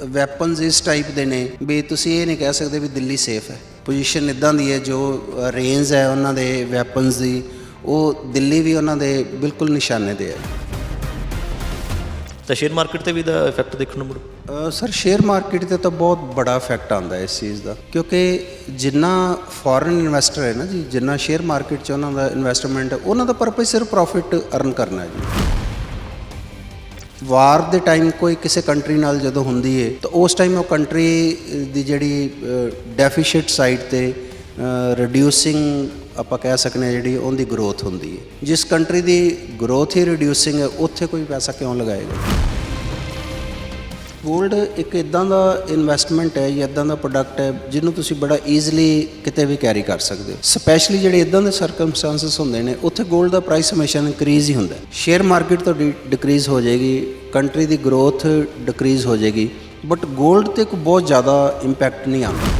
Weapons ਇਸ type ਦੇ ਨੇ ਵੀ ਤੁਸੀਂ ਇਹ ਨਹੀਂ ਕਹਿ ਸਕਦੇ ਵੀ ਦਿੱਲੀ ਸੇਫ ਹੈ। ਪੋਜੀਸ਼ਨ ਇਦਾਂ ਦੀ ਹੈ ਜੋ ਰੇਂਜ ਹੈ ਉਹਨਾਂ ਦੇ ਵੈਪਨਸ ਦੀ ਉਹ ਦਿੱਲੀ ਵੀ ਉਹਨਾਂ ਦੇ ਬਿਲਕੁਲ ਨਿਸ਼ਾਨੇ ਤੇ ਹੈ। ਤਾਂ ਸ਼ੇਅਰ ਮਾਰਕੀਟ ਤੇ ਵੀ ਇਹਦਾ ਇਫੈਕਟ ਦੇਖਣ ਨੂੰ ਮਿਲੂ? ਸਰ ਸ਼ੇਅਰ ਮਾਰਕੀਟ ਤੇ ਤਾਂ ਬਹੁਤ ਬੜਾ ਇਫੈਕਟ ਆਉਂਦਾ ਹੈ ਇਸ ਚੀਜ਼ ਦਾ। ਕਿਉਂਕਿ ਜਿੰਨਾ ਫੋਰਨ ਇਨਵੈਸਟਰ ਹੈ ਨਾ ਜੀ ਜਿੰਨਾ ਸ਼ੇਅਰ ਮਾਰਕੀਟ 'ਚ ਉਹਨਾਂ ਦਾ ਇਨਵੈਸਟਮੈਂਟ ਹੈ ਉਹਨਾਂ ਦਾ ਪਰਪਸ ਸਿਰਫ ਪ੍ਰੋਫਿਟ ਅਰਨ ਕਰਨਾ ਹੈ ਜੀ। ਵਾਰ ਦੇ ਟਾਈਮ ਕੋਈ ਕਿਸੇ ਕੰਟਰੀ ਨਾਲ ਜਦੋਂ ਹੁੰਦੀ ਹੈ ਤਾਂ ਉਸ ਟਾਈਮ ਉਹ ਕੰਟਰੀ ਦੀ ਜਿਹੜੀ ਡੈਫੀਸ਼ੀਟ ਸਾਈਡ ਤੇ ਰਿਡਿਊਸਿੰਗ ਆਪਾਂ ਕਹਿ ਸਕਨੇ ਹਾਂ ਜਿਹੜੀ ਉਹਦੀ ਗਰੋਥ ਹੁੰਦੀ ਹੈ ਜਿਸ ਕੰਟਰੀ ਦੀ ਗਰੋਥ ਹੀ ਰਿਡਿਊਸਿੰਗ ਹੈ, ਉੱਥੇ ਕੋਈ ਪੈਸਾ ਕਿਉਂ ਲਗਾਏਗਾ? ਗੋਲਡ ਇੱਕ ਇਦਾਂ ਦਾ ਇਨਵੈਸਟਮੈਂਟ ਹੈ ਜਾਂ ਇਦਾਂ ਦਾ ਪ੍ਰੋਡਕਟ ਹੈ, ਜਿਹਨੂੰ ਤੁਸੀਂ ਬੜਾ ਈਜ਼ੀਲੀ ਕਿਤੇ ਵੀ ਕੈਰੀ ਕਰ ਸਕਦੇ ਹੋ। ਸਪੈਸ਼ਲੀ ਜਿਹੜੇ ਇਦਾਂ ਦੇ ਸਰਕਮਸਟੈਂਸਸ ਹੁੰਦੇ ਨੇ, ਉੱਥੇ ਗੋਲਡ ਦਾ ਪ੍ਰਾਈਸ ਹਮੇਸ਼ਾ ਇਨਕਰੀਜ਼ ਹੀ ਹੁੰਦਾ ਸ਼ੇਅਰ ਮਾਰਕੀਟ ਤੋਂ ਡਿਕਰੀਜ਼ ਹੋ ਜਾਏਗੀ ਕੰਟਰੀ ਦੀ ਗਰੋਥ ਡਿਕਰੀਜ਼ ਹੋ ਜਾਏਗੀ ਬਟ ਗੋਲਡ ਤੇ ਕੋਈ ਬਹੁਤ ਜ਼ਿਆਦਾ ਇੰਪੈਕਟ ਨਹੀਂ ਆਉਂਦਾ।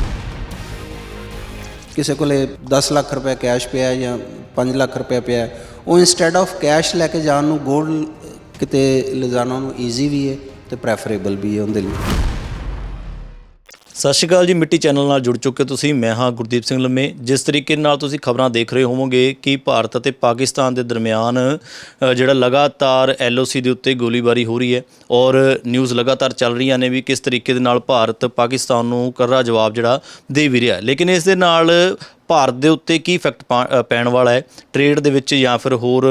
ਕਿਸੇ ਕੋਲੇ 10 ਲੱਖ ਰੁਪਏ ਕੈਸ਼ ਪਿਆ ਜਾਂ 5 ਲੱਖ ਰੁਪਏ ਪਿਆ ਉਹ ਇਨਸਟੈਡ ਆਫ ਕੈਸ਼ ਲੈ ਕੇ ਜਾਣ ਨੂੰ ਗੋਲਡ ਕਿਤੇ ਲਿਜਾਣਾ ਨੂੰ ਈਜ਼ੀ ਵੀ ਹੈ। ਤੇ ਪ੍ਰੈਫਰੇਬਲ ਵੀ ਹੈ ਉਹਦੇ ਲਈ। ਸਤਿ ਸ਼੍ਰੀ ਅਕਾਲ ਜੀ ਮਿੱਟੀ ਚੈਨਲ ਨਾਲ ਜੁੜ ਚੁੱਕੇ ਤੁਸੀਂ। ਮੈਂ ਹਾਂ ਗੁਰਦੀਪ ਸਿੰਘ ਲੰਮੇ। ਜਿਸ ਤਰੀਕੇ ਨਾਲ ਤੁਸੀਂ ਖਬਰਾਂ ਦੇਖ ਰਹੇ ਹੋਵੋਗੇ ਕਿ ਭਾਰਤ ਅਤੇ ਪਾਕਿਸਤਾਨ ਦੇ ਦਰਮਿਆਨ ਅ, ਜਿਹੜਾ ਲਗਾਤਾਰ ਐਲਓਸੀ ਦੇ ਉੱਤੇ ਗੋਲੀਬਾਰੀ ਹੋ ਰਹੀ ਹੈ ਔਰ ਨਿਊਜ਼ ਲਗਾਤਾਰ ਚੱਲ ਰਹੀਆਂ ਨੇ ਵੀ ਕਿਸ ਤਰੀਕੇ ਦੇ ਨਾਲ ਭਾਰਤ ਪਾਕਿਸਤਾਨ ਨੂੰ ਕਰਰਾ ਜਵਾਬ ਜਿਹੜਾ ਦੇ ਵੀ ਰਿਹਾ ਹੈ। ਲੇਕਿਨ ਇਸ ਦੇ ਨਾਲ ਭਾਰਤ ਦੇ ਉੱਤੇ ਕੀ ਇਫੈਕਟ ਪੈਣ ਵਾਲਾ ਹੈ? ਟ੍ਰੇਡ ਦੇ ਵਿੱਚ ਜਾਂ ਫਿਰ ਹੋਰ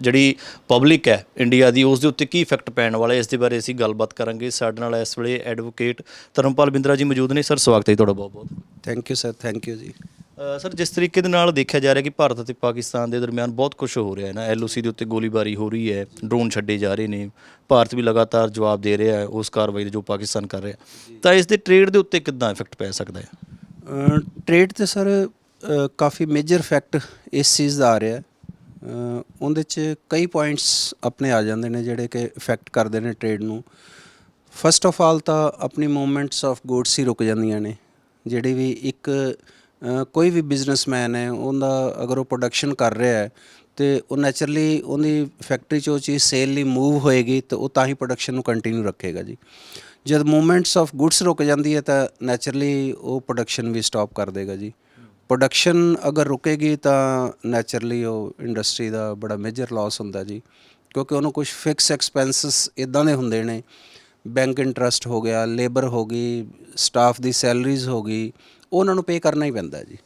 ਜਿਹੜੀ ਪਬਲਿਕ ਹੈ ਇੰਡੀਆ ਦੀ ਉਸ ਦੇ ਉੱਤੇ ਕੀ ਇਫੈਕਟ ਪੈਣ ਵਾਲਾ ਹੈ? ਇਸ ਦੇ ਬਾਰੇ ਅਸੀਂ ਗੱਲਬਾਤ ਕਰਾਂਗੇ। ਸਾਡੇ ਨਾਲ ਇਸ ਵੇਲੇ ਐਡਵੋਕੇਟ ਧਰਮਪਾਲ ਬਿੰਦਰਾ ਜੀ ਮੌਜੂਦ ਨੇ। ਸਰ ਸਵਾਗਤ ਹੈ ਤੁਹਾਡਾ ਬਹੁਤ ਬਹੁਤ। Thank you sir thank you ਜੀ। ਸਰ ਜਿਸ ਤਰੀਕੇ ਦੇ ਨਾਲ ਦੇਖਿਆ ਜਾ ਰਿਹਾ ਕਿ ਭਾਰਤ ਅਤੇ ਪਾਕਿਸਤਾਨ ਦੇ ਦਰਮਿਆਨ ਬਹੁਤ ਕੁਝ ਹੋ ਰਿਹਾ ਹੈ ਨਾ ਐਲਓਸੀ ਦੇ ਉੱਤੇ ਗੋਲੀਬਾਰੀ ਹੋ ਰਹੀ ਹੈ ਡਰੋਨ ਛੱਡੇ ਜਾ ਰਹੇ ਨੇ ਭਾਰਤ ਵੀ ਲਗਾਤਾਰ ਜਵਾਬ ਦੇ ਰਿਹਾ ਹੈ ਉਸ ਕਾਰਵਾਈ ਦਾ ਜੋ ਪਾਕਿਸਤਾਨ ਕਰ ਰਿਹਾ ਤਾਂ ਇਸ ਦੇ ਟ੍ਰੇਡ ਦੇ ਉੱਤੇ ਕਿੱਦਾਂ ਇਫੈਕਟ ਪੈ ਸਕਦਾ ਹੈ? ਟ੍ਰੇਡ ਤੇ ਸਰ ਕਾਫੀ ਮੇਜਰ ਫੈਕਟ ਇਸ ਚੀਜ਼ ਦਾ ਆ ਰਿਹਾ ਉਹਦੇ ਚ ਕਈ ਪੁਆਇੰਟਸ ਆਪਣੇ ਆ ਜਾਂਦੇ ਨੇ ਜਿਹੜੇ ਕਿ ਇਫੈਕਟ ਕਰਦੇ ਨੇ ਟ੍ਰੇਡ ਨੂੰ। ਫਸਟ ਆਫ ਆਲ ਤਾਂ ਆਪਣੀ ਮੂਵਮੈਂਟਸ ਆਫ ਗੁੱਡਸ ਹੀ ਰੁਕ ਜਾਂਦੀਆਂ ਨੇ। ਜਿਹੜੀ ਵੀ ਇੱਕ ਕੋਈ ਵੀ ਬਿਜ਼ਨਸਮੈਨ ਹੈ, ਉਹਦਾ ਅਗਰ ਉਹ ਪ੍ਰੋਡਕਸ਼ਨ ਕਰ ਰਿਹਾ ਹੈ, ਤੇ ਉਹ ਨੇਚਰਲੀ ਉਹਦੀ ਫੈਕਟਰੀ 'ਚ ਉਹ ਚੀਜ਼ ਸੇਲ ਲਈ ਮੂਵ ਹੋਏਗੀ, ਤਾਂ ਉਹ ਤਾਂ ਹੀ ਪ੍ਰੋਡਕਸ਼ਨ ਨੂੰ ਕੰਟੀਨਿਊ ਰੱਖੇਗਾ ਜੀ। ਜਦ ਮੂਵਮੈਂਟਸ ਆਫ ਗੁੱਡਸ ਰੁਕ ਜਾਂਦੀ ਹੈ ਤਾਂ ਨੇਚਰਲੀ ਉਹ ਪ੍ਰੋਡਕਸ਼ਨ ਵੀ ਸਟਾਪ ਕਰ ਦੇਗਾ ਜੀ। ਪ੍ਰੋਡਕਸ਼ਨ ਅਗਰ ਰੁਕੇਗੀ ਤਾਂ ਨੇਚਰਲੀ ਉਹ ਇੰਡਸਟਰੀ ਦਾ ਬੜਾ ਮੇਜਰ ਲਾਸ ਹੁੰਦਾ ਜੀ। ਕਿਉਂਕਿ ਉਹਨੂੰ ਕੁਝ ਫਿਕਸ ਐਕਸਪੈਂਸਸ ਇਦਾਂ ਦੇ ਹੁੰਦੇ ਨੇ। ਬੈਂਕ ਇੰਟਰਸਟ ਹੋ ਗਿਆ ਲੇਬਰ ਹੋ ਗਈ ਸਟਾਫ ਦੀ ਸੈਲਰੀਜ਼ ਹੋ ਗਈ, ਉਹ ਉਹਨਾਂ ਨੂੰ ਪੇ ਕਰਨਾ ਹੀ ਪੈਂਦਾ ਜੀ।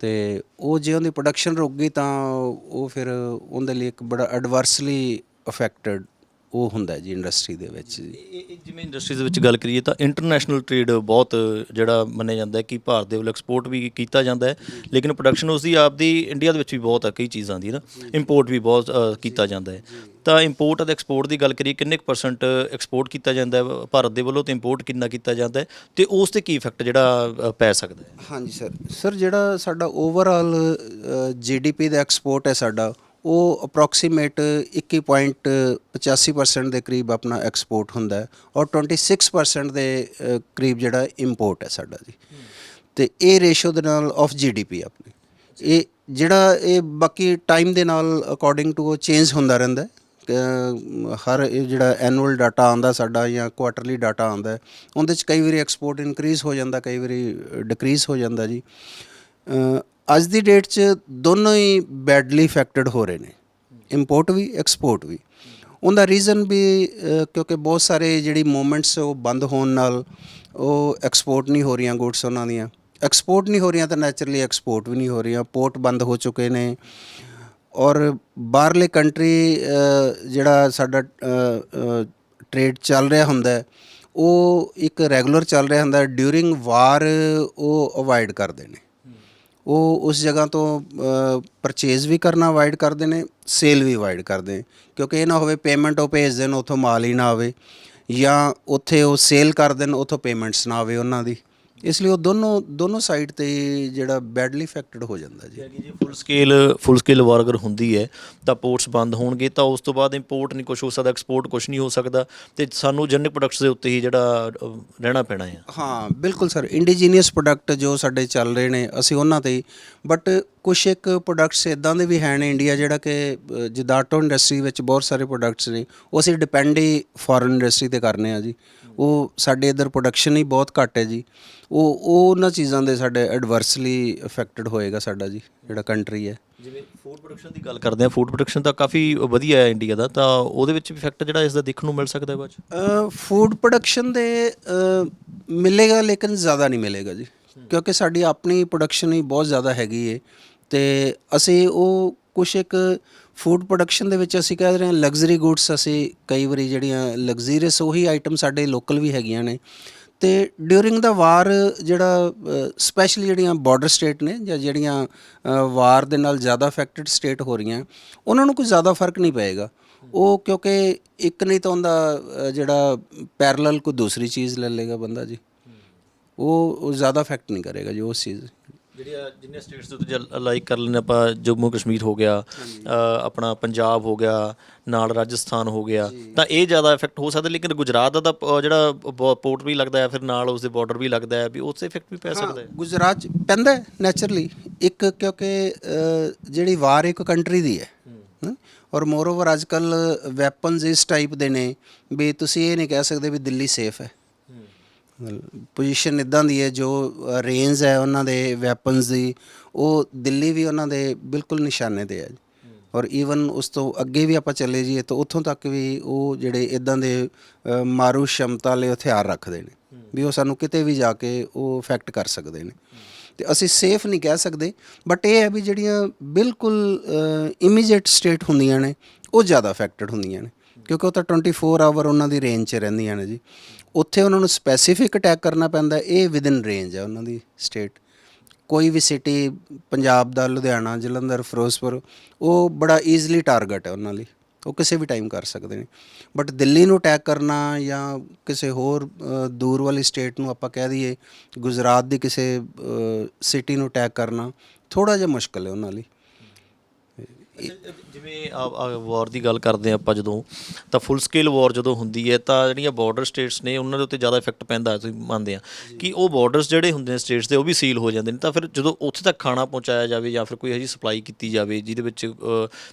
ਤੇ ਉਹ ਜੇ ਉਹਦੀ ਪ੍ਰੋਡਕਸ਼ਨ ਰੁਕ ਗਈ ਤਾਂ ਉਹ ਫਿਰ ਉਹਦੇ ਲਈ ਇੱਕ ਬੜਾ ਐਡਵਰਸਲੀ ਅਫੈਕਟਡ ਉਹ ਹੁੰਦਾ ਜੀ ਇੰਡਸਟਰੀ ਦੇ ਵਿੱਚ ਜੀ। ਇਹ- ਇਹ ਜਿਵੇਂ ਇੰਡਸਟਰੀਜ਼ ਵਿੱਚ ਗੱਲ ਕਰੀਏ ਤਾਂ ਇੰਟਰਨੈਸ਼ਨਲ ਟ੍ਰੇਡ ਬਹੁਤ ਜਿਹੜਾ ਮੰਨਿਆ ਜਾਂਦਾ ਹੈ ਕਿ ਭਾਰਤ ਦੇ ਵੱਲ ਐਕਸਪੋਰਟ ਵੀ ਕੀਤਾ ਜਾਂਦਾ ਹੈ ਲੇਕਿਨ ਪ੍ਰੋਡਕਸ਼ਨ ਉਸ ਦੀ ਆਪਦੀ ਇੰਡੀਆ ਦੇ ਵਿੱਚ ਵੀ ਬਹੁਤ ਹੈ ਕਈ ਚੀਜ਼ਾਂ ਦੀ ਨਾ। ਇੰਪੋਰਟ ਵੀ ਬਹੁਤ ਅ, ਕੀਤਾ ਜਾਂਦਾ ਹੈ। ਤਾਂ ਇੰਪੋਰਟ ਅਤੇ ਐਕਸਪੋਰਟ ਦੀ ਗੱਲ ਕਰੀਏ ਕਿੰਨੇ ਪਰਸੈਂਟ ਐਕਸਪੋਰਟ ਕੀਤਾ ਜਾਂਦਾ ਹੈ? ਭਾਰਤ ਦੇ ਵੱਲੋਂ ਤੇ ਇੰਪੋਰਟ ਕਿੰਨਾ ਕੀਤਾ ਜਾਂਦਾ ਹੈ? ਤੇ ਉਸ ਤੇ ਕੀ ਇਫੈਕਟ ਜਿਹੜਾ ਅ, ਪੈ ਸਕਦਾ ਹੈ? ਹਾਂਜੀ ਸਰ। ਸਰ ਜਿਹੜਾ ਸਾਡਾ ਓਵਰਆਲ ਜੀਡੀਪੀ ਦਾ ਐਕਸਪੋਰਟ ਹੈ ਸਾਡਾ ਉਹ ਅਪਰੋਕਸੀਮੇਟ 21.85% ਦੇ ਕਰੀਬ ਆਪਣਾ ਐਕਸਪੋਰਟ ਹੁੰਦਾ ਹੈ ਔਰ 26% ਦੇ ਕਰੀਬ ਜਿਹੜਾ ਇੰਪੋਰਟ ਹੈ ਸਾਡਾ ਜੀ। ਤੇ ਇਹ ਰੇਸ਼ੋ ਦੇ ਨਾਲ ਆਫ ਜੀਡੀਪੀ ਆਪਣੀ। ਇਹ ਜਿਹੜਾ ਇਹ ਬਾਕੀ ਟਾਈਮ ਦੇ ਨਾਲ ਅਕੋਰਡਿੰਗ ਟੂ ਉਹ ਚੇਂਜ ਹੁੰਦਾ ਰਹਿੰਦਾ ਹਰ ਜਿਹੜਾ ਐਨੂਅਲ ਡਾਟਾ ਆਉਂਦਾ ਸਾਡਾ ਜਾਂ ਕੁਆਟਰਲੀ ਡਾਟਾ ਆਉਂਦਾ ਉਹਦੇ ਚ ਕਈ ਵਾਰੀ ਐਕਸਪੋਰਟ ਇਨਕਰੀਜ਼ ਹੋ ਜਾਂਦਾ, ਕਈ ਵਾਰੀ ਡਿਕਰੀਜ਼ ਹੋ ਜਾਂਦਾ ਜੀ। ਅੱਜ ਦੀ ਡੇਟ 'ਚ ਦੋਨੋਂ ਹੀ ਬੈਡਲੀ ਇਫੈਕਟਡ ਹੋ ਰਹੇ ਨੇ। ਇੰਪੋਰਟ ਵੀ ਐਕਸਪੋਰਟ ਵੀ। ਉਹਦਾ ਰੀਜ਼ਨ ਵੀ ਕਿਉਂਕਿ ਬਹੁਤ ਸਾਰੇ ਜਿਹੜੀ ਮੂਵਮੈਂਟਸ ਉਹ ਬੰਦ ਹੋਣ ਨਾਲ ਉਹ ਐਕਸਪੋਰਟ ਨਹੀਂ ਹੋ ਰਹੀਆਂ ਗੁੱਡਸ ਉਹਨਾਂ ਦੀਆਂ। ਐਕਸਪੋਰਟ ਨਹੀਂ ਹੋ ਰਹੀਆਂ ਤਾਂ ਨੈਚੁਰਲੀ ਐਕਸਪੋਰਟ ਵੀ ਨਹੀਂ ਹੋ ਰਹੀਆਂ। ਪੋਰਟ ਬੰਦ ਹੋ ਚੁੱਕੇ ਨੇ। ਔਰ ਬਾਹਰਲੇ ਕੰਟਰੀ ਜਿਹੜਾ ਸਾਡਾ ਟ੍ਰੇਡ ਚੱਲ ਰਿਹਾ ਹੁੰਦਾ ਉਹ ਇੱਕ ਰੈਗੂਲਰ ਚੱਲ ਰਿਹਾ ਹੁੰਦਾ ਡਿਊਰਿੰਗ ਵਾਰ ਉਹ ਅਵਾਇਡ ਕਰਦੇ ਨੇ। ਉਹ ਉਸ ਜਗ੍ਹਾ ਤੋਂ ਪਰਚੇਜ਼ ਵੀ ਕਰਨਾ ਅਵੋਇਡ ਕਰਦੇ ਨੇ ਸੇਲ ਵੀ ਅਵੋਇਡ ਕਰਦੇ ਨੇ। ਕਿਉਂਕਿ ਇਹ ਨਾ ਹੋਵੇ ਪੇਮੈਂਟ ਉਹ ਭੇਜ ਦੇਣ, ਉੱਥੋਂ ਮਾਲ ਹੀ ਨਾ ਆਵੇ। ਜਾਂ ਉੱਥੇ ਉਹ ਸੇਲ ਕਰ ਦੇਣ, ਉੱਥੋਂ ਪੇਮੈਂਟਸ ਨਾ ਆਵੇ ਉਹਨਾਂ ਦੀ। ਇਸ ਲਈ ਉਹ ਦੋਨੋਂ ਦੋਨੋਂ ਸਾਈਡ ਤੇ ਜਿਹੜਾ ਬੈਡਲੀ ਇਫੈਕਟਡ ਹੋ ਜਾਂਦਾ ਜੀ। ਕਿ ਜੇ ਫੁੱਲ ਸਕੇਲ ਫੁੱਲ ਸਕੇਲ ਵਾਰ ਅਗਰ ਹੁੰਦੀ ਹੈ ਤਾਂ ਪੋਰਟਸ ਬੰਦ ਹੋਣਗੇ ਤਾਂ ਉਸ ਤੋਂ ਬਾਅਦ ਇੰਪੋਰਟ ਨਹੀਂ ਕੁਝ ਹੋ ਸਕਦਾ ਐਕਸਪੋਰਟ ਕੁਝ ਨਹੀਂ ਹੋ ਸਕਦਾ ਤੇ ਸਾਨੂੰ ਜਨਰਿਕ ਪ੍ਰੋਡਕਟਸ ਦੇ ਉੱਤੇ ਹੀ ਜਿਹੜਾ ਰਹਿਣਾ ਪੈਣਾ ਹੈ। ਹਾਂ ਬਿਲਕੁਲ ਸਰ ਇੰਡੀਜੀਨੀਅਸ ਪ੍ਰੋਡਕਟ ਜੋ ਸਾਡੇ ਚੱਲ ਰਹੇ ਨੇ ਅਸੀਂ ਉਹਨਾਂ ਤੇ ਬਟ ਕੁਝ ਇੱਕ ਪ੍ਰੋਡਕਟਸ ਇਦਾਂ ਦੇ ਵੀ ਹਨ ਇੰਡੀਆ ਜਿਹੜਾ ਕਿ ਜਿੱਦਾਂ ਆਟੋ ਇੰਡਸਟਰੀ ਵਿੱਚ ਬਹੁਤ ਸਾਰੇ ਪ੍ਰੋਡਕਟਸ ਨੇ ਉਹ ਅਸੀਂ ਡਿਪੈਂਡ ਹੀ ਫੋਰਨ ਇੰਡਸਟਰੀ ਤੇ ਕਰਨੇ ਆ ਜੀ। ਉਹ ਸਾਡੇ ਇਧਰ ਪ੍ਰੋਡਕਸ਼ਨ ਹੀ ਬਹੁਤ ਘੱਟ ਹੈ ਜੀ। ਉਹ ਉਹ ਉਹਨਾਂ ਚੀਜ਼ਾਂ ਦੇ ਸਾਡੇ ਐਡਵਰਸਲੀ ਅਫੈਕਟਡ ਹੋਏਗਾ ਸਾਡਾ ਜੀ ਜਿਹੜਾ ਕੰਟਰੀ ਹੈ। ਜਿਵੇਂ ਫੂਡ ਪ੍ਰੋਡਕਸ਼ਨ ਦੀ ਗੱਲ ਕਰਦੇ ਆ ਫੂਡ ਪ੍ਰੋਡਕਸ਼ਨ ਤਾਂ ਕਾਫੀ ਵਧੀਆ ਹੈ ਇੰਡੀਆ ਦਾ ਤਾਂ ਉਹਦੇ ਵਿੱਚ ਵੀ ਇਫੈਕਟ ਜਿਹੜਾ ਇਸ ਦਾ ਦੇਖਣ ਨੂੰ ਮਿਲ ਸਕਦਾ ਹੈ ਬਾਅਦ 'ਚ? ਫੂਡ ਪ੍ਰੋਡਕਸ਼ਨ ਦੇ ਮਿਲੇਗਾ ਲੇਕਿਨ ਜ਼ਿਆਦਾ ਨਹੀਂ ਮਿਲੇਗਾ ਜੀ। ਕਿਉਂਕਿ ਸਾਡੀ ਆਪਣੀ ਪ੍ਰੋਡਕਸ਼ਨ ਹੀ ਬਹੁਤ ਜ਼ਿਆਦਾ ਹੈਗੀ ਏ। ਤੇ ਅਸੀਂ ਉਹ ਕੁਛ ਇੱਕ ਫੂਡ ਪ੍ਰੋਡਕਸ਼ਨ ਦੇ ਵਿੱਚ ਅਸੀਂ ਕਹਿ ਰਹੇ ਹਾਂ ਲਗਜ਼ਰੀ ਗੁੱਡਸ ਅਸੀਂ ਕਈ ਵਾਰੀ ਜਿਹੜੀਆਂ ਲਗਜ਼ਰੀਅਸ ਉਹੀ ਆਈਟਮ ਸਾਡੇ ਲੋਕਲ ਵੀ ਹੈਗੀਆਂ ਨੇ। ਤੇ ਡਿਊਰਿੰਗ ਦਾ ਵਾਰ ਜਿਹੜਾ ਸਪੈਸ਼ਲੀ ਜਿਹੜੀਆਂ ਬਾਰਡਰ ਸਟੇਟ ਨੇ ਜਾਂ ਜਿਹੜੀਆਂ ਵਾਰ ਦੇ ਨਾਲ ਜ਼ਿਆਦਾ ਅਫੈਕਟਡ ਸਟੇਟ ਹੋ ਰਹੀਆਂ ਉਹਨਾਂ ਨੂੰ ਕੋਈ ਜ਼ਿਆਦਾ ਫ਼ਰਕ ਨਹੀਂ ਪਏਗਾ। ਉਹ ਕਿਉਂਕਿ ਇੱਕ ਨਹੀਂ ਤਾਂ ਉਹਦਾ ਅ, ਜਿਹੜਾ ਪੈਰਲਲ ਕੋਈ ਦੂਸਰੀ ਚੀਜ਼ ਲੈ ਲੇਗਾ ਬੰਦਾ ਜੀ। ਉਹ ਉਹ ਜ਼ਿਆਦਾ ਇਫੈਕਟ ਨਹੀਂ ਕਰੇਗਾ ਜੀ ਉਸ ਚੀਜ਼ ਜਿਹੜੀਆਂ ਜਿੰਨੇ ਸਟੇਟਸ ਦੇ ਉੱਤੇ ਲਾਈਕ ਕਰ ਲੈਂਦੇ ਆਪਾਂ ਜੰਮੂ ਕਸ਼ਮੀਰ ਹੋ ਗਿਆ ਅ, ਆਪਣਾ ਪੰਜਾਬ ਹੋ ਗਿਆ ਨਾਲ ਰਾਜਸਥਾਨ ਹੋ ਗਿਆ ਤਾਂ ਇਹ ਜ਼ਿਆਦਾ ਇਫੈਕਟ ਹੋ ਸਕਦਾ ਲੇਕਿਨ ਗੁਜਰਾਤ ਦਾ ਤਾਂ ਪ- ਜਿਹੜਾ ਪੋਰਟ ਵੀ ਲੱਗਦਾ ਹੈ ਫਿਰ ਨਾਲ ਉਸ ਦੇ ਬਾਰਡਰ ਵੀ ਲੱਗਦਾ ਹੈ ਵੀ ਉਸ ਤੇ ਇਫੈਕਟ ਵੀ ਪੈ ਸਕਦਾ ਹੈ। ਗੁਜਰਾਤ 'ਚ ਪੈਂਦਾ ਨੇਚਰਲੀ ਇੱਕ ਕਿਉਂਕਿ ਅ, ਜਿਹੜੀ ਵਾਰ ਇੱਕ ਕੰਟਰੀ ਦੀ ਹੈ ਹਮ, ਔਰ ਮੋਰਓਵਰ ਅੱਜ ਕੱਲ ਵੈਪਨਸ ਇਸ ਟਾਈਪ ਦੇ ਨੇ ਵੀ ਤੁਸੀਂ ਇਹ ਨਹੀਂ ਕਹਿ ਸਕਦੇ ਵੀ ਦਿੱਲੀ ਸੇਫ ਹੈ। ਪੋਜੀਸ਼ਨ ਇਦਾਂ ਦੀ ਹੈ, ਜੋ ਰੇਂਜ ਹੈ ਉਹਨਾਂ ਦੇ ਵੈਪਨਸ ਦੀ, ਉਹ ਦਿੱਲੀ ਵੀ ਉਹਨਾਂ ਦੇ ਬਿਲਕੁਲ ਨਿਸ਼ਾਨੇ ਤੇ ਹੈ ਔਰ ਈਵਨ ਉਸ ਤੋਂ ਅੱਗੇ ਵੀ ਆਪਾਂ ਚੱਲੇ ਜਾਈਏ ਤਾਂ ਉੱਥੋਂ ਤੱਕ ਵੀ ਉਹ ਜਿਹੜੇ ਇਦਾਂ ਦੇ ਮਾਰੂ ਸ਼ਮਤਾ ਵਾਲੇ ਹਥਿਆਰ ਰੱਖਦੇ ਨੇ। ਵੀ ਉਹ ਸਾਨੂੰ ਕਿਤੇ ਵੀ ਜਾ ਕੇ ਉਹ ਇਫੈਕਟ ਕਰ ਸਕਦੇ ਨੇ। ਤੇ ਅਸੀਂ ਸੇਫ ਨਹੀਂ ਕਹਿ ਸਕਦੇ ਬਟ ਇਹ ਹੈ ਵੀ ਜਿਹੜੀਆਂ ਬਿਲਕੁਲ ਇਮੀਡੀਏਟ ਸਟੇਟ ਹੁੰਦੀਆਂ ਨੇ, ਉਹ ਜ਼ਿਆਦਾ ਅਫੈਕਟਡ ਹੁੰਦੀਆਂ ਨੇ। ਕਿਉਂਕਿ ਉਹ ਤਾਂ 24 ਆਵਰ ਉਹਨਾਂ ਦੀ ਰੇਂਜ 'ਚ ਰਹਿੰਦੀਆਂ ਨੇ ਜੀ। ਉੱਥੇ ਉਹਨਾਂ ਨੂੰ ਸਪੈਸੀਫਿਕ ਅਟੈਕ ਕਰਨਾ ਪੈਂਦਾ, ਇਹ ਵਿਦਨ ਰੇਂਜ ਹੈ ਉਹਨਾਂ ਦੀ ਸਟੇਟ ਕੋਈ ਵੀ ਸਿਟੀ ਪੰਜਾਬ ਦਾ, ਲੁਧਿਆਣਾ, ਜਲੰਧਰ, ਫਿਰੋਜ਼ਪੁਰ, ਉਹ ਬੜਾ ਈਜ਼ੀਲੀ ਟਾਰਗੇਟ ਹੈ ਉਹਨਾਂ ਲਈ। ਉਹ ਕਿਸੇ ਵੀ ਟਾਈਮ ਕਰ ਸਕਦੇ ਨੇ। ਬਟ ਦਿੱਲੀ ਨੂੰ ਅਟੈਕ ਕਰਨਾ ਜਾਂ ਕਿਸੇ ਹੋਰ ਦੂਰ ਵਾਲੀ ਸਟੇਟ ਨੂੰ ਆਪਾਂ ਕਹਿ ਦਈਏ, ਗੁਜਰਾਤ ਦੀ ਕਿਸੇ ਸਿਟੀ ਨੂੰ ਅਟੈਕ ਕਰਨਾ ਥੋੜਾ ਜਿਹਾ ਮੁਸ਼ਕਲ ਹੈ ਉਹਨਾਂ ਲਈ। ਜਿਵੇਂ ਵਾਰ ਦੀ ਗੱਲ ਕਰਦੇ ਆ ਆਪਾਂ ਜਦੋਂ ਤਾਂ ਫੁੱਲ ਸਕੇਲ ਵਾਰ ਜਦੋਂ ਹੁੰਦੀ ਹੈ ਤਾਂ ਜਿਹੜੀਆਂ ਬਾਰਡਰ ਸਟੇਟਸ ਨੇ ਉਹਨਾਂ ਦੇ ਉੱਤੇ ਜ਼ਿਆਦਾ ਇਫੈਕਟ ਪੈਂਦਾ ਹੈ, ਤੁਸੀਂ ਮੰਨਦੇ ਆ ਕਿ ਉਹ ਬਾਰਡਰਸ ਜਿਹੜੇ ਹੁੰਦੇ ਨੇ ਸਟੇਟਸ ਦੇ ਉਹ ਵੀ ਸੀਲ ਹੋ ਜਾਂਦੇ ਨੇ। ਤਾਂ ਫਿਰ ਜਦੋਂ ਉੱਥੇ ਤੱਕ ਖਾਣਾ ਪਹੁੰਚਾਇਆ ਜਾਵੇ ਜਾਂ ਫਿਰ ਕੋਈ ਅਜਿਹੀ ਸਪਲਾਈ ਕੀਤੀ ਜਾਵੇ ਜਿਹਦੇ ਵਿੱਚ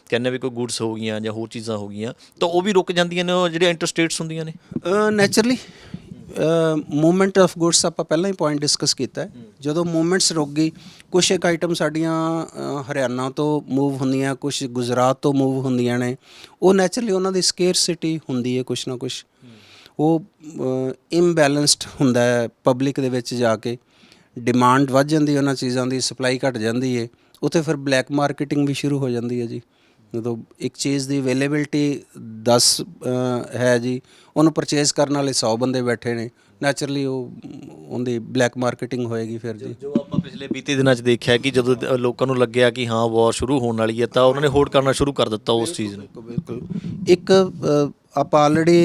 ਕਹਿੰਦੇ ਵੀ ਕੋਈ ਗੁੱਡਸ ਹੋ ਗਈਆਂ ਜਾਂ ਹੋਰ ਚੀਜ਼ਾਂ ਹੋ ਗਈਆਂ ਤਾਂ ਉਹ ਵੀ ਰੁਕ ਜਾਂਦੀਆਂ ਨੇ ਉਹ ਜਿਹੜੀਆਂ ਇੰਟਰ ਸਟੇਟਸ ਹੁੰਦੀਆਂ ਨੇ? ਨੇਚਰਲੀ ਮੂਵਮੈਂਟ ਆਫ ਗੁੱਡਸ ਆਪਾਂ ਪਹਿਲਾਂ ਹੀ ਪੁਆਇੰਟ ਡਿਸਕਸ ਕੀਤਾ ਹੈ। ਜਦੋਂ ਮੂਵਮੈਂਟਸ ਰੁਕ ਗਈ ਕੁਝ ਇੱਕ ਆਈਟਮ ਸਾਡੀਆਂ ਅ, ਹਰਿਆਣਾ ਤੋਂ ਮੂਵ ਹੁੰਦੀਆਂ ਕੁਝ ਗੁਜਰਾਤ ਤੋਂ ਮੂਵ ਹੁੰਦੀਆਂ ਨੇ ਉਹ ਨੇਚਰਲੀ ਉਹਨਾਂ ਦੀ ਸਕੇਅਰਸਿਟੀ ਹੁੰਦੀ ਹੈ ਕੁਝ ਨਾ ਕੁਝ ਉਹ ਇੰਬੈਲੈਂਸਡ ਹੁੰਦਾ ਹੈ ਪਬਲਿਕ ਦੇ ਵਿੱਚ ਜਾ ਕੇ। ਡਿਮਾਂਡ ਵੱਧ ਜਾਂਦੀ ਹੈ ਉਹਨਾਂ ਚੀਜ਼ਾਂ ਦੀ ਸਪਲਾਈ ਘਟ ਜਾਂਦੀ ਹੈ। ਉੱਥੇ ਫਿਰ ਬਲੈਕ ਮਾਰਕੀਟਿੰਗ ਵੀ ਸ਼ੁਰੂ ਹੋ ਜਾਂਦੀ ਹੈ ਜੀ। ਜਦੋਂ ਇੱਕ ਚੀਜ਼ ਦੀ ਅਵੇਲੇਬਿਲਟੀ 10 ਅ, ਹੈ ਜੀ ਉਹਨੂੰ ਪਰਚੇਸ ਕਰਨ ਵਾਲੇ 100 ਬੰਦੇ ਬੈਠੇ ਨੇ ਨੈਚੁਰਲੀ ਉਹ ਉਹਦੀ ਬਲੈਕ ਮਾਰਕੀਟਿੰਗ ਹੋਏਗੀ ਫਿਰ ਜੀ। ਜੋ ਆਪਾਂ ਪਿਛਲੇ ਬੀਤੇ ਦਿਨਾਂ 'ਚ ਦੇਖਿਆ ਕਿ ਜਦੋਂ ਲੋਕਾਂ ਨੂੰ ਲੱਗਿਆ ਕਿ ਹਾਂ ਵਾਰ ਸ਼ੁਰੂ ਹੋਣ ਵਾਲੀ ਹੈ ਤਾਂ ਉਹਨਾਂ ਨੇ ਹੋਲਡ ਕਰਨਾ ਸ਼ੁਰੂ ਕਰ ਦਿੱਤਾ ਉਸ ਚੀਜ਼ ਨੂੰ। ਬਿਲਕੁਲ ਇੱਕ ਆਪਾਂ ਆਲਰੇਡੀ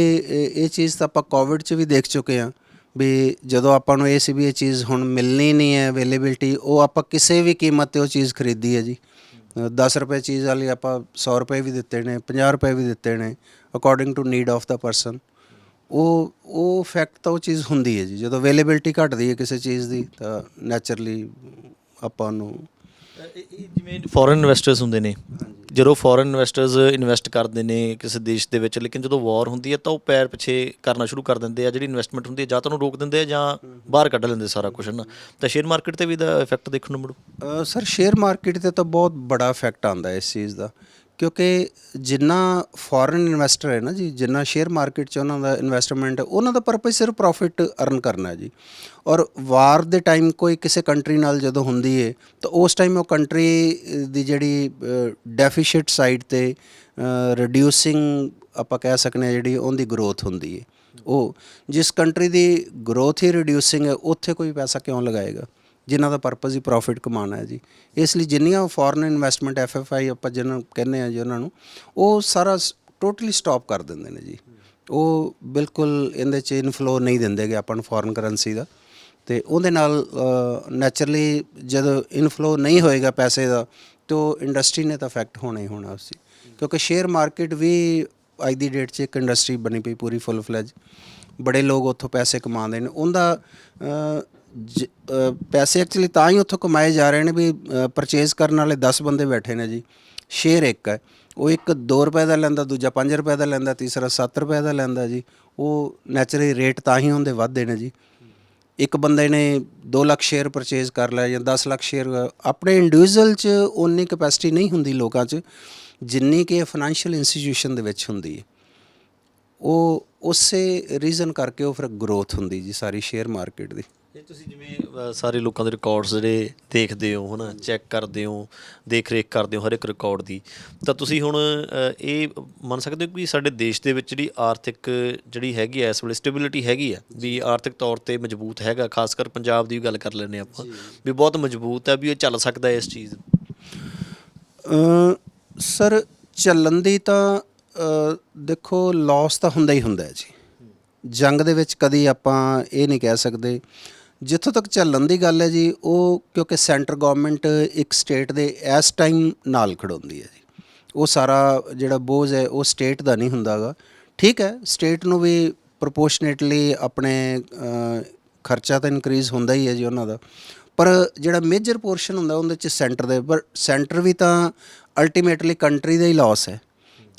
ਇਹ ਚੀਜ਼ ਤਾਂ ਆਪਾਂ ਕੋਵਿਡ 'ਚ ਵੀ ਦੇਖ ਚੁੱਕੇ ਹਾਂ ਵੀ ਜਦੋਂ ਆਪਾਂ ਨੂੰ ਇਹ ਸੀ ਵੀ ਇਹ ਚੀਜ਼ ਹੁਣ ਮਿਲਣੀ ਨਹੀਂ ਹੈ ਅਵੇਲੇਬਿਲਟੀ ਉਹ ਆਪਾਂ ਕਿਸੇ ਵੀ ਕੀਮਤ ਤੇ ਉਹ ਚੀਜ਼ ਖਰੀਦੀ ਹੈ ਜੀ। 10 ਰੁਪਏ ਚੀਜ਼ ਵਾਲੀ ਆਪਾਂ 100 ਰੁਪਏ ਵੀ ਦਿੱਤੇ ਨੇ 50 ਰੁਪਏ ਵੀ ਦਿੱਤੇ ਨੇ ਅਕੋਰਡਿੰਗ ਟੂ ਨੀਡ ਆਫ ਦਾ ਪਰਸਨ ਉਹ ਉਹ ਫੈਕਟ ਤਾਂ ਉਹ ਚੀਜ਼ ਹੁੰਦੀ ਹੈ ਜੀ ਜਦੋਂ ਅਵੇਲੇਬਿਲਟੀ ਘਟਦੀ ਹੈ ਕਿਸੇ ਚੀਜ਼ ਦੀ ਤਾਂ ਨੈਚੁਰਲੀ ਆਪਾਂ ਨੂੰ ਜਿਵੇਂ ਫੋਰਨ ਇਨਵੈਸਟਰਸ ਹੁੰਦੇ ਨੇ ਜਦੋਂ ਫੋਰਨ ਇਨਵੈਸਟਰਸ ਇਨਵੈਸਟ ਕਰਦੇ ਨੇ ਕਿਸੇ ਦੇਸ਼ ਦੇ ਵਿੱਚ ਲੇਕਿਨ ਜਦੋਂ ਵਾਰ ਹੁੰਦੀ ਹੈ ਤਾਂ ਉਹ ਪੈਰ ਪਿੱਛੇ ਕਰਨਾ ਸ਼ੁਰੂ ਕਰ ਦਿੰਦੇ ਆ ਜਿਹੜੀ ਇਨਵੈਸਟਮੈਂਟ ਹੁੰਦੀ ਹੈ ਜਾਂ ਤਾਂ ਉਹਨੂੰ ਰੋਕ ਦਿੰਦੇ ਆ ਜਾਂ ਬਾਹਰ ਕੱਢ ਲੈਂਦੇ ਸਾਰਾ ਕੁਝ ਨਾ? ਤਾਂ ਸ਼ੇਅਰ ਮਾਰਕੀਟ ਤੇ ਵੀ ਇਹਦਾ ਇਫੈਕਟ ਦੇਖਣ ਨੂੰ ਮਿਲੂ? ਸਰ ਸ਼ੇਅਰ ਮਾਰਕੀਟ ਤੇ ਤਾਂ ਬਹੁਤ ਬੜਾ ਇਫੈਕਟ ਆਉਂਦਾ ਹੈ ਇਸ ਚੀਜ਼ ਦਾ। ਕਿਉਂਕਿ ਜਿੰਨਾ ਫੋਰਨ ਇਨਵੈਸਟਰ ਹੈ ਨਾ ਜੀ, ਜਿੰਨਾ ਸ਼ੇਅਰ ਮਾਰਕੀਟ 'ਚ ਉਹਨਾਂ ਦਾ ਇਨਵੈਸਟਮੈਂਟ ਹੈ, ਉਹਨਾਂ ਦਾ ਪਰਪਸ ਸਿਰਫ ਪ੍ਰੋਫਿਟ ਅਰਨ ਕਰਨਾ ਜੀ। ਔਰ ਵਾਰ ਦੇ ਟਾਈਮ ਕੋਈ ਕਿਸੇ ਕੰਟਰੀ ਨਾਲ ਜਦੋਂ ਹੁੰਦੀ ਹੈ ਤਾਂ ਉਸ ਟਾਈਮ ਉਹ ਕੰਟਰੀ ਦੀ ਜਿਹੜੀ ਡੈਫੀਸ਼ੀਟ ਸਾਈਡ ਤੇ ਰਿਡਿਊਸਿੰਗ ਆਪਾਂ ਕਹਿ ਸਕਨੇ ਹਾਂ ਜਿਹੜੀ ਉਹਦੀ ਗਰੋਥ ਹੁੰਦੀ ਹੈ ਉਹ, ਜਿਸ ਕੰਟਰੀ ਦੀ ਗਰੋਥ ਹੀ ਰਿਡਿਊਸਿੰਗ ਹੈ, ਉੱਥੇ ਕੋਈ ਪੈਸਾ ਕਿਉਂ ਲਗਾਏਗਾ? ਜਿਨ੍ਹਾਂ ਦਾ ਪਰਪਸ ਹੀ ਪ੍ਰੋਫਿਟ ਕਮਾਉਣਾ ਹੈ ਜੀ। ਇਸ ਲਈ ਜਿੰਨੀਆਂ ਫੋਰਨ ਇਨਵੈਸਟਮੈਂਟ ਐਫਐਫਆਈ ਆਪਾਂ ਜਿਹਨਾਂ ਕਹਿੰਦੇ ਆ ਜੀ ਉਹਨਾਂ ਨੂੰ, ਉਹ ਸਾਰਾ ਟੋਟਲੀ ਸਟਾਪ ਕਰ ਦਿੰਦੇ ਨੇ ਜੀ। ਉਹ ਬਿਲਕੁਲ ਇਹਦੇ ਚ ਇਨਫਲੋ ਨਹੀਂ ਦਿੰਦੇਗੇ ਆਪਾਂ ਨੂੰ ਫੋਰਨ ਕਰੰਸੀ ਦਾ। ਤੇ ਉਹਦੇ ਨਾਲ ਨੈਚੁਰਲੀ ਜਦੋਂ ਇਨਫਲੋ ਨਹੀਂ ਹੋਏਗਾ ਪੈਸੇ ਦਾ, ਤੇ ਉਹ ਇੰਡਸਟਰੀ ਨੇ ਤਾਂ ਇਫੈਕਟ ਹੋਣਾ ਹੀ ਹੋਣਾ ਉਸ ਕਿਉਂਕਿ ਸ਼ੇਅਰ ਮਾਰਕੀਟ ਵੀ ਅੱਜ ਦੀ ਡੇਟ 'ਚ ਇੱਕ ਇੰਡਸਟਰੀ ਬਣੀ ਪਈ ਪੂਰੀ ਫੁੱਲ ਫਲੈਜ ਬੜੇ ਲੋਕ ਉੱਥੋਂ ਪੈਸੇ ਕਮਾਉਂਦੇ ਨੇ। ਉਹਦਾ ਜ- ਅ, ਪੈਸੇ ਐਕਚੁਅਲੀ ਤਾਂ ਹੀ ਉੱਥੋਂ ਕਮਾਏ ਜਾ ਰਹੇ ਨੇ ਵੀ ਪਰਚੇਜ਼ ਕਰਨ ਵਾਲੇ 10 ਬੰਦੇ ਬੈਠੇ ਨੇ ਜੀ। ਸ਼ੇਅਰ ਇੱਕ ਹੈ। ਉਹ ਇੱਕ 2 ਰੁਪਏ ਦਾ ਲੈਂਦਾ ਦੂਜਾ 5 ਰੁਪਏ ਦਾ ਲੈਂਦਾ ਤੀਸਰਾ 7 ਰੁਪਏ ਦਾ ਲੈਂਦਾ ਜੀ। ਉਹ ਨੈਚੁਰਲੀ ਰੇਟ ਤਾਂ ਹੀ ਹੁੰਦੇ ਵੱਧਦੇ ਨੇ ਜੀ। ਇੱਕ ਬੰਦੇ ਨੇ 2 ਲੱਖ ਸ਼ੇਅਰ ਪਰਚੇਜ਼ ਕਰ ਲਿਆ ਜਾਂ 10 ਲੱਖ ਸ਼ੇਅਰ ਆਪਣੇ ਇੰਡੀਵਿਜੂਅਲ 'ਚ ਉਨੀ ਕਪੈਸਿਟੀ ਨਹੀਂ ਹੁੰਦੀ ਲੋਕਾਂ 'ਚ ਜਿੰਨੀ ਕਿ ਫਾਈਨੈਂਸ਼ੀਅਲ ਇੰਸਟੀਟਿਊਸ਼ਨ ਦੇ ਵਿੱਚ ਹੁੰਦੀ ਹੈ। ਉਹ ਉਸੇ ਰੀਜ਼ਨ ਕਰਕੇ ਉਹ ਫਿਰ ਗਰੋਥ ਹੁੰਦੀ ਜੀ ਸਾਰੀ ਸ਼ੇਅਰ ਮਾਰਕੀਟ ਦੀ। ਇਹ ਤੁਸੀਂ ਜਿਵੇਂ ਅ, ਸਾਰੇ ਲੋਕਾਂ ਦੇ ਰਿਕਾਰਡਸ ਜਿਹੜੇ ਦੇਖਦੇ ਹੋ ਹਨਾ ਚੈੱਕ ਕਰਦੇ ਹੋ ਦੇਖ ਰੇਖ ਕਰਦੇ ਹੋ ਹਰ ਇੱਕ ਰਿਕਾਰਡ ਦੀ ਤਾਂ ਤੁਸੀਂ ਹੁਣ ਅ, ਇਹ ਮੰਨ ਸਕਦੇ ਹੋ ਕਿ ਸਾਡੇ ਦੇਸ਼ ਦੇ ਵਿੱਚ ਜਿਹੜੀ ਆਰਥਿਕ ਜਿਹੜੀ ਹੈਗੀ ਐ ਇਸ ਵੇਲੇ ਸਟੇਬਿਲਿਟੀ ਹੈਗੀ ਆ ਵੀ ਆਰਥਿਕ ਤੌਰ ਤੇ ਮਜ਼ਬੂਤ ਹੈਗਾ ਖਾਸ ਕਰ ਪੰਜਾਬ ਦੀ ਵੀ ਗੱਲ ਕਰ ਲੈਂਦੇ ਆਪਾਂ ਵੀ ਬਹੁਤ ਮਜ਼ਬੂਤ ਹੈ ਵੀ ਇਹ ਚੱਲ ਸਕਦਾ ਹੈ ਇਸ ਚੀਜ਼। ਅ, ਸਰ ਚੱਲਣ ਦੀ ਤਾਂ ਅ, ਦੇਖੋ ਲਾਸ ਤਾਂ ਹੁੰਦਾ ਹੀ ਹੁੰਦਾ ਹੈ ਜੀ। ਜੰਗ ਦੇ ਵਿੱਚ ਕਦੀ ਆਪਾਂ ਇਹ ਨਹੀਂ ਕਹਿ ਸਕਦੇ ਜਿੱਥੋਂ ਤੱਕ ਚੱਲਣ ਦੀ ਗੱਲ ਹੈ ਜੀ, ਉਹ ਕਿਉਂਕਿ ਸੈਂਟਰ ਗਵਰਨਮੈਂਟ ਇੱਕ ਸਟੇਟ ਦੇ ਇਸ ਟਾਈਮ ਨਾਲ ਖੜਾਉਂਦੀ ਹੈ ਜੀ। ਉਹ ਸਾਰਾ ਜਿਹੜਾ ਬੋਝ ਹੈ, ਉਹ ਸਟੇਟ ਦਾ ਨਹੀਂ ਹੁੰਦਾਗਾ। ਠੀਕ ਹੈ, ਸਟੇਟ ਨੂੰ ਵੀ ਪ੍ਰੋਪੋਰਸ਼ਨੇਟਲੀ ਆਪਣੇ ਖਰਚਾ ਤਾਂ ਇਨਕਰੀਜ਼ ਹੁੰਦਾ ਹੀ ਹੈ ਜੀ ਉਹਨਾਂ ਦਾ। ਪਰ ਜਿਹੜਾ ਮੇਜਰ ਪੋਰਸ਼ਨ ਹੁੰਦਾ ਉਹਦੇ ਚ ਸੈਂਟਰ ਦੇ, ਪਰ ਸੈਂਟਰ ਵੀ ਤਾਂ ਅਲਟੀਮੇਟਲੀ ਕੰਟਰੀ ਦਾ ਹੀ ਲਾਸ ਹੈ।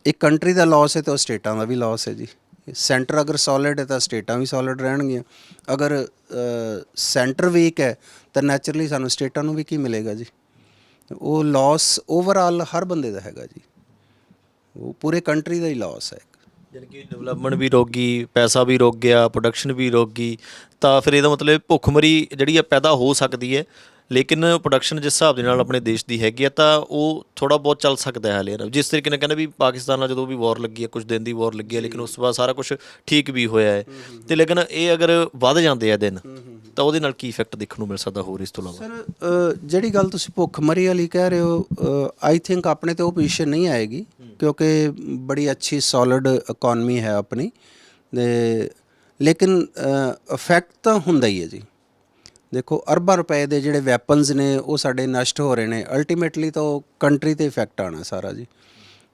ਇੱਕ ਕੰਟਰੀ ਦਾ ਲਾਸ ਹੈ ਤਾਂ ਉਹ ਸਟੇਟਾਂ ਦਾ ਵੀ ਲਾਸ ਹੈ ਜੀ। ਸੈਂਟਰ ਅਗਰ ਸੋਲਿਡ ਹੈ ਤਾਂ ਸਟੇਟਾਂ ਵੀ ਸੋਲਿਡ ਰਹਿਣਗੀਆਂ। ਅਗਰ ਸੈਂਟਰ ਵੀਕ ਹੈ ਤਾਂ ਨੈਚੁਰਲੀ ਸਾਨੂੰ ਸਟੇਟਾਂ ਨੂੰ ਵੀ ਕੀ ਮਿਲੇਗਾ ਜੀ? ਉਹ ਲਾਸ ਓਵਰਆਲ ਹਰ ਬੰਦੇ ਦਾ ਹੈਗਾ ਜੀ। ਉਹ ਪੂਰੇ ਕੰਟਰੀ ਦਾ ਹੀ ਲਾਸ ਹੈ ਯਾਨੀ ਕਿ ਡਿਵੈਲਪਮੈਂਟ ਵੀ ਰੁਕ ਗਈ, ਪੈਸਾ ਵੀ ਰੁਕ ਗਿਆ ਪ੍ਰੋਡਕਸ਼ਨ ਵੀ ਰੁਕ ਗਈ, ਤਾਂ ਫਿਰ ਇਹਦਾ ਮਤਲਬ ਭੁੱਖਮਰੀ ਜਿਹੜੀ ਆ ਪੈਦਾ ਹੋ ਸਕਦੀ ਹੈ। ਲੇਕਿਨ ਪ੍ਰੋਡਕਸ਼ਨ ਜਿਸ ਹਿਸਾਬ ਦੇ ਨਾਲ ਆਪਣੇ ਦੇਸ਼ ਦੀ ਹੈਗੀ ਆ ਤਾਂ ਉਹ ਥੋੜਾ ਬਹੁਤ ਚੱਲ ਸਕਦਾ ਹੈ ਹਲੇ ਜਿਸ ਤਰੀਕੇ ਨਾਲ ਕਹਿੰਦਾ ਵੀ ਪਾਕਿਸਤਾਨ ਨਾਲ ਜਦੋਂ ਵੀ ਵਾਰ ਲੱਗੀ ਹੈ ਕੁਝ ਦਿਨ ਦੀ ਵਾਰ ਲੱਗੀ ਹੈ ਲੇਕਿਨ ਉਸ ਤੋਂ ਬਾਅਦ ਸਾਰਾ ਕੁਝ ਠੀਕ ਵੀ ਹੋਇਆ ਹੈ। ਤੇ ਲੇਕਿਨ ਇਹ ਅਗਰ ਵੱਧ ਜਾਂਦੇ ਆ ਦਿਨ ਤਾਂ ਉਹਦੇ ਨਾਲ ਕੀ ਇਫੈਕਟ ਦੇਖਣ ਨੂੰ ਮਿਲ ਸਕਦਾ ਹੋਰ ਇਸ ਤੋਂ ਇਲਾਵਾ? ਸਰ ਜਿਹੜੀ ਗੱਲ ਤੁਸੀਂ ਭੁੱਖਮਰੀ ਵਾਲੀ ਕਹਿ ਰਹੇ ਹੋ ਆਈ ਥਿੰਕ ਆਪਣੇ ਤੇ ਉਹ ਪੋਜੀਸ਼ਨ ਨਹੀਂ ਆਏਗੀ ਕਿਉਂਕਿ ਬੜੀ ਅੱਛੀ ਸੋਲਿਡ ਇਕਨੋਮੀ ਹੈ ਆਪਣੀ ਤੇ ਲੇਕਿਨ ਇਫੈਕਟ ਤਾਂ ਹੁੰਦਾ ਹੀ ਹੈ ਜੀ। ਦੇਖੋ ਅਰਬਾਂ ਰੁਪਏ ਦੇ ਜਿਹੜੇ ਵੈਪਨਸ ਨੇ ਉਹ ਸਾਡੇ ਨਸ਼ਟ ਹੋ ਰਹੇ ਨੇ। ਅਲਟੀਮੇਟਲੀ ਤਾਂ ਉਹ ਕੰਟਰੀ ਤੇ ਇਫੈਕਟ ਆਣਾ ਸਾਰਾ ਜੀ।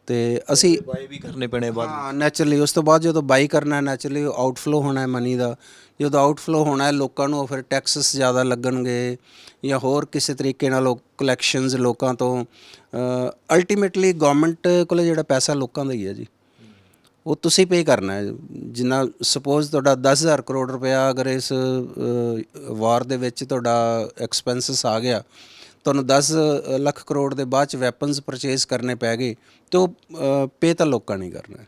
ਤੇ ਅਸੀਂ ਬਾਏ ਵੀ ਕਰਨੇ ਪੈਣੇ ਬਾਅਦ ਹਾਂ ਨੈਚੁਰਲੀ ਉਸ ਤੋਂ ਬਾਅਦ ਜਦੋਂ ਬਾਈ ਕਰਨਾ ਨੈਚੁਰਲੀ ਆਊਟਫਲੋ ਹੋਣਾ ਹੈ ਮਨੀ ਦਾ। ਜਦੋਂ ਆਊਟਫਲੋ ਹੋਣਾ ਹੈ ਲੋਕਾਂ ਨੂੰ ਫਿਰ ਟੈਕਸਸ ਜ਼ਿਆਦਾ ਲੱਗਣਗੇ ਜਾਂ ਹੋਰ ਕਿਸੇ ਤਰੀਕੇ ਨਾਲ ਉਹ ਕਲੈਕਸ਼ਨਸ ਲੋਕਾਂ ਤੋਂ ਅਲਟੀਮੇਟਲੀ ਗਵਰਨਮੈਂਟ ਕੋਲੇ ਜਿਹੜਾ ਪੈਸਾ ਲੋਕਾਂ ਦਾ ਹੀ ਹੈ ਜੀ। ਉਹ ਤੁਸੀਂ ਪੇ ਕਰਨਾ ਹੈ। ਜਿੰਨਾ ਸਪੋਜ਼ ਤੁਹਾਡਾ 10000 ਕਰੋੜ ਰੁਪਇਆ ਅਗਰ ਇਸ ਵਾਰ ਦੇ ਵਿੱਚ ਤੁਹਾਡਾ ਐਕਸਪੈਂਸਸ ਆ ਗਿਆ, ਤੁਹਾਨੂੰ 10 ਲੱਖ ਕਰੋੜ ਦੇ ਬਾਅਦ ਚ ਵੈਪਨਸ ਪਰਚੇਸ ਕਰਨੇ ਪੈ ਗਏ, ਤੇ ਉਹ ਪੇ ਤਾਂ ਲੋਕਾਂ ਨੇ ਕਰਨਾ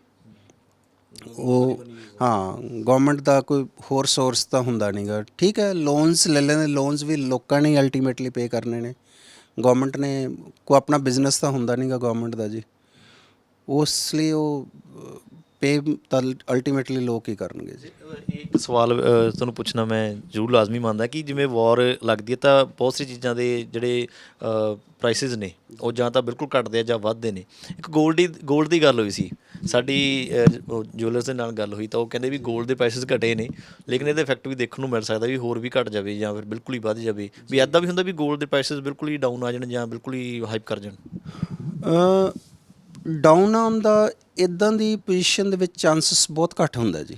ਉਹ, ਹਾਂ ਗਵਰਨਮੈਂਟ ਦਾ ਕੋਈ ਹੋਰ ਸੋਰਸ ਤਾਂ ਹੁੰਦਾ ਨਹੀਂਗਾ। ਠੀਕ ਹੈ ਲੋਨਸ ਲੈ ਲੈਂਦੇ ਲੋਨਸ ਵੀ ਲੋਕਾਂ ਨੇ ਅਲਟੀਮੇਟਲੀ ਪੇ ਕਰਨੇ ਨੇ। ਗਵਰਨਮੈਂਟ ਨੇ ਕੋਈ ਆਪਣਾ ਬਿਜ਼ਨਸ ਤਾਂ ਹੁੰਦਾ ਨਹੀਂਗਾ ਗਵਰਨਮੈਂਟ ਦਾ ਜੀ। ਉਸ ਲਈ ਉਹ ਪੇ ਤਾਂ ਅਲਟੀਮੇਟਲੀ ਲੋਕ ਹੀ ਕਰਨਗੇ ਜੀ? ਇੱਕ ਸਵਾਲ ਤੁਹਾਨੂੰ ਪੁੱਛਣਾ ਮੈਂ ਜ਼ਰੂਰ ਲਾਜ਼ਮੀ ਮੰਨਦਾ ਕਿ ਜਿਵੇਂ ਵਾਰ ਲੱਗਦੀ ਹੈ ਤਾਂ ਬਹੁਤ ਸਾਰੀ ਚੀਜ਼ਾਂ ਦੇ ਜਿਹੜੇ ਪ੍ਰਾਈਸਿਸ ਨੇ ਉਹ ਜਾਂ ਤਾਂ ਬਿਲਕੁਲ ਘਟਦੇ ਆ ਜਾਂ ਵੱਧਦੇ ਨੇ। ਇੱਕ 골ਡ ਦੀ 골ਡ ਦੀ ਗੱਲ ਹੋਈ ਸੀ। ਸਾਡੀ ਜੁਐਲਰਸ ਦੇ ਨਾਲ ਗੱਲ ਹੋਈ ਤਾਂ ਉਹ ਕਹਿੰਦੇ ਵੀ 골ਡ ਦੇ ਪ੍ਰਾਈਸਿਸ ਘਟੇ ਨੇ ਲੇਕਿਨ ਇਹਦਾ ਇਫੈਕਟ ਵੀ ਦੇਖਣ ਨੂੰ ਮਿਲ ਸਕਦਾ ਵੀ ਹੋਰ ਵੀ ਘਟ ਜਾਵੇ ਜਾਂ ਫਿਰ ਬਿਲਕੁਲ ਹੀ ਵੱਧ ਜਾਵੇ। ਵੀ ਐਦਾਂ ਵੀ ਹੁੰਦਾ ਵੀ 골ਡ ਦੇ ਪ੍ਰਾਈਸਿਸ ਬਿਲਕੁਲ ਹੀ ਡਾਊਨ ਆ ਜਾਣ ਜਾਂ ਬਿਲਕੁਲ ਹੀ ਹਾਈਪ ਕਰ ਜਾਣ? ਅ, ਡਾਊਨ ਆਨ ਦਾ ਇਦਾਂ ਦੀ ਪੋਜੀਸ਼ਨ ਦੇ ਵਿੱਚ ਚਾਂਸਸ ਬਹੁਤ ਘੱਟ ਹੁੰਦਾ ਜੀ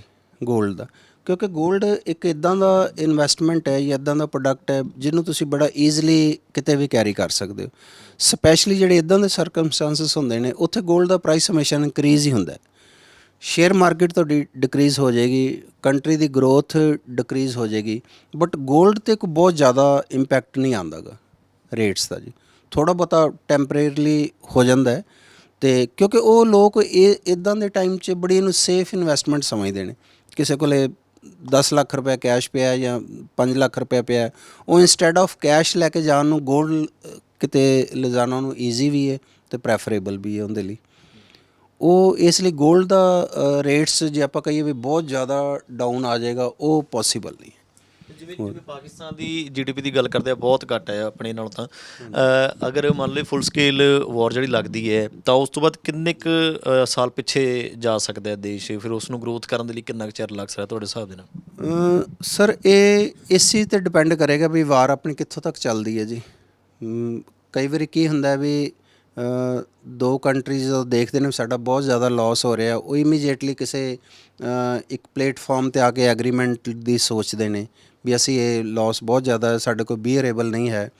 골ਡ ਦਾ। ਕਿਉਂਕਿ 골ਡ ਇੱਕ ਇਦਾਂ ਦਾ ਇਨਵੈਸਟਮੈਂਟ ਹੈ ਜਾਂ ਇਦਾਂ ਦਾ ਪ੍ਰੋਡਕਟ ਹੈ ਜਿਹਨੂੰ ਤੁਸੀਂ ਬੜਾ ਈਜ਼ੀਲੀ ਕਿਤੇ ਵੀ ਕੈਰੀ ਕਰ ਸਕਦੇ ਹੋ। ਸਪੈਸ਼ਲੀ ਜਿਹੜੇ ਇਦਾਂ ਦੇ ਸਰਕਮਸਟੈਂਸਸ ਹੁੰਦੇ ਨੇ, ਉੱਥੇ 골ਡ ਦਾ ਪ੍ਰਾਈਸ ਹਮੇਸ਼ਾ ਇਨਕਰੀਜ਼ ਹੀ ਹੁੰਦਾ ਹੈ। ਸ਼ੇਅਰ ਮਾਰਕੀਟ ਤੋਂ ਡਿਕਰੀਜ਼ ਹੋ ਜਾਏਗੀ ਕੰਟਰੀ ਦੀ ਗਰੋਥ ਡਿਕਰੀਜ਼ ਹੋ ਜਾਏਗੀ ਬਟ 골ਡ ਤੇ ਇੱਕ ਬਹੁਤ ਜ਼ਿਆਦਾ ਇੰਪੈਕਟ ਨਹੀਂ ਆਂਦਾਗਾ ਰੇਟਸ ਦਾ ਜੀ। ਥੋੜਾ ਬਤਾ ਟੈਂਪਰੇਰੀਲੀ ਹੋ ਜਾਂਦਾ ਹੈ। ਤੇ ਕਿਉਂਕਿ ਉਹ ਲੋਕ ਇਹ ਇਦਾਂ ਦੇ ਟਾਈਮ 'ਚ ਬੜੀ ਇਹਨੂੰ ਸੇਫ ਇਨਵੈਸਟਮੈਂਟ ਸਮਝਦੇ ਨੇ। ਕਿਸੇ ਕੋਲੇ 10 ਲੱਖ ਰੁਪਏ ਕੈਸ਼ ਪਿਆ ਜਾਂ 5 ਲੱਖ ਰੁਪਏ ਪਿਆ ਉਹ ਇਨਸਟੈਡ ਆਫ ਕੈਸ਼ ਲੈ ਕੇ ਜਾਣ ਨੂੰ 골ਡ ਕਿਤੇ ਲਿਜਾਣਾ ਉਹਨੂੰ ਈਜ਼ੀ ਵੀ ਹੈ ਤੇ ਪ੍ਰੈਫਰੇਬਲ ਵੀ ਹੈ ਉਹਦੇ ਲਈ। ਉਹ ਇਸ ਲਈ 골ਡ ਦਾ ਰੇਟਸ ਜੇ ਆਪਾਂ ਕਹੀਏ ਵੀ ਬਹੁਤ ਜ਼ਿਆਦਾ ਡਾਊਨ ਆ ਜਾਏਗਾ, ਉਹ ਪੋਸੀਬਲ ਨਹੀਂ। ਜਿਵੇਂ ਜਿਵੇਂ ਪਾਕਿਸਤਾਨ ਦੀ ਜੀਡੀਪੀ ਦੀ ਗੱਲ ਕਰਦੇ ਆ ਬਹੁਤ ਘੱਟ ਹੈ ਆਪਣੇ ਨਾਲੋਂ ਤਾਂ। ਅ, ਅਗਰ ਮੰਨ ਲਓ ਫੁੱਲ ਸਕੇਲ ਵਾਰ ਜਿਹੜੀ ਲੱਗਦੀ ਹੈ ਤਾਂ ਉਸ ਤੋਂ ਬਾਅਦ ਕਿੰਨੇ ਕੁ ਅ, ਸਾਲ ਪਿੱਛੇ ਜਾ ਸਕਦਾ ਹੈ ਦੇਸ਼? ਫਿਰ ਉਸ ਨੂੰ ਗਰੋਥ ਕਰਨ ਦੇ ਲਈ ਕਿੰਨਾ ਕੁ ਚਿਰ ਲੱਗ ਸਕਦਾ ਤੁਹਾਡੇ ਹਿਸਾਬ ਦੇ ਨਾਲ? ਸਰ ਇਹ ਇਸ ਤੇ ਡਿਪੈਂਡ ਕਰੇਗਾ ਵੀ ਵਾਰ ਆਪਣੀ ਕਿੱਥੋਂ ਤੱਕ ਚੱਲਦੀ ਹੈ ਜੀ। ਅਮ, ਕਈ ਵਾਰੀ ਕੀ ਹੁੰਦਾ ਹੈ ਵੀ ਅ, ਦੋ ਕੰਟਰੀਜ਼ ਜਦੋਂ ਦੇਖਦੇ ਨੇ ਵੀ ਸਾਡਾ ਬਹੁਤ ਜ਼ਿਆਦਾ ਲਾਸ ਹੋ ਰਿਹਾ ਉਹ ਇਮੀਡੀਏਟਲੀ ਕਿਸੇ ਅ, ਇੱਕ ਪਲੇਟਫਾਰਮ ਤੇ ਆ ਕੇ ਐਗਰੀਮੈਂਟ ਦੀ ਸੋਚਦੇ ਨੇ। ਵੀ ਅਸੀਂ ਇਹ ਲਾਸ ਬਹੁਤ ਜ਼ਿਆਦਾ ਸਾਡੇ ਕੋਲ ਬੀਅਰੇਬਲ ਨਹੀਂ ਹੈ।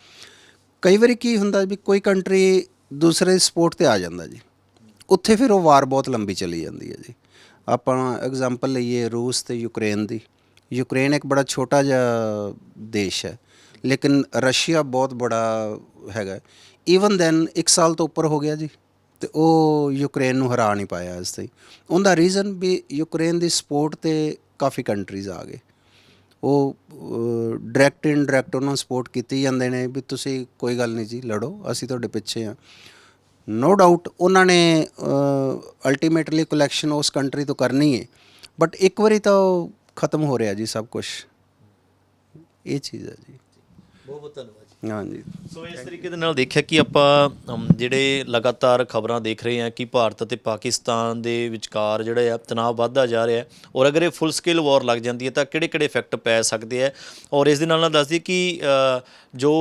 ਕਈ ਵਾਰੀ ਕੀ ਹੁੰਦਾ ਵੀ ਕੋਈ ਕੰਟਰੀ ਦੂਸਰੇ ਸਪੋਰਟ ਤੇ ਆ ਜਾਂਦਾ ਜੀ। ਉੱਥੇ ਫਿਰ ਉਹ ਵਾਰ ਬਹੁਤ ਲੰਬੀ ਚਲੀ ਜਾਂਦੀ ਹੈ ਜੀ। ਆਪਾਂ ਐਗਜ਼ਾਮਪਲ ਲਈਏ ਰੂਸ ਤੇ ਯੂਕਰੇਨ ਦੀ। ਯੂਕਰੇਨ ਇੱਕ ਬੜਾ ਛੋਟਾ ਜਿਹਾ ਦੇਸ਼ ਹੈ, ਲੇਕਿਨ ਰਸ਼ੀਆ ਬਹੁਤ ਬੜਾ ਹੈਗਾ। ਈਵਨ ਦੈਨ ਇੱਕ ਸਾਲ ਤੋਂ ਉੱਪਰ ਹੋ ਗਿਆ ਜੀ ਤੇ ਉਹ ਯੂਕਰੇਨ ਨੂੰ ਹਰਾ ਨਹੀਂ ਪਾਇਆ ਇਸ ਤੇ। ਉਹਦਾ ਰੀਜ਼ਨ ਵੀ ਯੂਕਰੇਨ ਦੀ ਸਪੋਰਟ ਤੇ ਕਾਫੀ ਕੰਟਰੀਜ਼ ਆ ਗਏ। ਉਹ ਡਾਇਰੈਕਟ ਇਨਡਾਇਰੈਕਟ ਉਹਨਾਂ ਨੂੰ ਸਪੋਰਟ ਕੀਤੀ ਜਾਂਦੇ ਨੇ ਵੀ ਤੁਸੀਂ ਕੋਈ ਗੱਲ ਨਹੀਂ ਜੀ, ਲੜੋ, ਅਸੀਂ ਤੁਹਾਡੇ ਪਿੱਛੇ ਆ ਨੋ ਡਾਊਟ ਉਹਨਾਂ ਨੇ ਅਲਟੀਮੇਟਲੀ ਕਲੈਕਸ਼ਨ ਉਸ ਕੰਟਰੀ ਤੋਂ ਕਰਨੀ ਹੈ ਬਟ ਇੱਕ ਵਾਰੀ ਤਾਂ ਉਹ ਖਤਮ ਹੋ ਰਿਹਾ ਜੀ ਸਭ ਕੁਝ ਇਹ ਚੀਜ਼ ਹੈ ਜੀ। ਬਹੁਤ ਬਹੁਤ ਧੰਨਵਾਦ। ਹਾਂਜੀ। ਸੋ ਇਸ ਤਰੀਕੇ ਦੇ ਨਾਲ ਦੇਖਿਆ ਕਿ ਆਪਾਂ ਅਮ, ਜਿਹੜੇ ਲਗਾਤਾਰ ਖਬਰਾਂ ਦੇਖ ਰਹੇ ਹਾਂ ਕਿ ਭਾਰਤ ਅਤੇ ਪਾਕਿਸਤਾਨ ਦੇ ਵਿਚਕਾਰ ਜਿਹੜਾ ਆ ਤਣਾਅ ਵੱਧਦਾ ਜਾ ਰਿਹਾ ਹੈ ਔਰ ਅਗਰ ਇਹ ਫੁੱਲ ਸਕੇਲ ਵਾਰ ਲੱਗ ਜਾਂਦੀ ਹੈ ਤਾਂ ਕਿਹੜੇ-ਕਿਹੜੇ ਇਫੈਕਟ ਪੈ ਸਕਦੇ ਆ ਔਰ ਇਸ ਦੇ ਨਾਲ ਨਾਲ ਦੱਸਦੀ ਕਿ ਅ, ਜੋ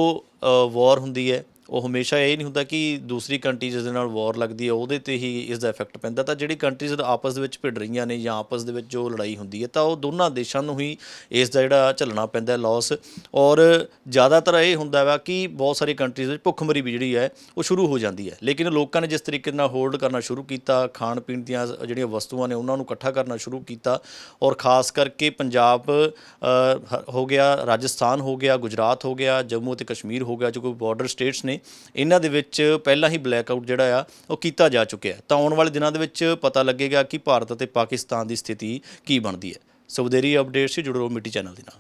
ਵਾਰ ਹੁੰਦੀ ਹੈ ਉਹ ਹਮੇਸ਼ਾ ਇਹ ਨਹੀਂ ਹੁੰਦਾ ਕਿ ਦੂਸਰੀ ਕੰਟਰੀਜ਼ ਦੇ ਨਾਲ ਵਾਰ ਲੱਗਦੀ ਹੈ, ਉਹਦੇ ਤੇ ਹੀ ਇਸ ਦਾ ਇਫੈਕਟ ਪੈਂਦਾ। ਤਾਂ ਜਿਹੜੀ ਕੰਟਰੀਜ਼ ਆਪਸ ਦੇ ਵਿੱਚ ਭਿੜ ਰਹੀਆਂ ਨੇ ਜਾਂ ਆਪਸ ਦੇ ਵਿੱਚ ਜੋ ਲੜਾਈ ਹੁੰਦੀ ਹੈ, ਤਾਂ ਉਹ ਦੋਨਾਂ ਦੇਸ਼ਾਂ ਨੂੰ ਹੀ ਇਸ ਦਾ ਜਿਹੜਾ ਝੱਲਣਾ ਪੈਂਦਾ ਲਾਸ ਔਰ ਜ਼ਿਆਦਾਤਰ ਇਹ ਹੁੰਦਾ ਵਾ ਕਿ ਬਹੁਤ ਸਾਰੀ ਕੰਟਰੀਜ਼ ਵਿੱਚ ਭੁੱਖਮਰੀ ਵੀ ਜਿਹੜੀ ਹੈ, ਉਹ ਸ਼ੁਰੂ ਹੋ ਜਾਂਦੀ ਹੈ। ਲੇਕਿਨ ਲੋਕਾਂ ਨੇ ਜਿਸ ਤਰੀਕੇ ਨਾਲ ਹੋਲਡ ਕਰਨਾ ਸ਼ੁਰੂ ਕੀਤਾ ਖਾਣ ਪੀਣ ਦੀਆਂ ਜਿਹੜੀਆਂ ਵਸਤੂਆਂ ਨੇ, ਉਹਨਾਂ ਨੂੰ ਇਕੱਠਾ ਕਰਨਾ ਸ਼ੁਰੂ ਕੀਤਾ, ਔਰ ਖਾਸ ਕਰਕੇ ਪੰਜਾਬ ਹ- ਹੋ ਗਿਆ, ਰਾਜਸਥਾਨ ਹੋ ਗਿਆ, ਗੁਜਰਾਤ ਹੋ ਗਿਆ, ਜੰਮੂ ਅਤੇ ਕਸ਼ਮੀਰ ਹੋ ਗਿਆ, ਜੋ ਕੋਈ ਬਾਰਡਰ ਸਟੇਟਸ ਨੇ ਇਹਨਾਂ ਦੇ ਵਿੱਚ ਪਹਿਲਾਂ ਹੀ ਬਲੈਕ ਆਊਟ ਜਿਹੜਾ ਆ, ਉਹ ਕੀਤਾ ਜਾ ਚੁੱਕਿਆ ਤਾਂ ਆਉਣ ਵਾਲੇ ਦਿਨਾਂ ਦੇ ਵਿੱਚ ਪਤਾ ਲੱਗੇਗਾ ਕਿ ਭਾਰਤ ਅਤੇ ਪਾਕਿਸਤਾਨ ਦੀ ਸਥਿਤੀ ਕੀ ਬਣਦੀ ਹੈ। ਸੋ ਵਧੇਰੀ ਅਪਡੇਟਸ ਜੁੜੋ ਮਿੱਟੀ ਚੈਨਲ ਦੇ ਨਾਲ।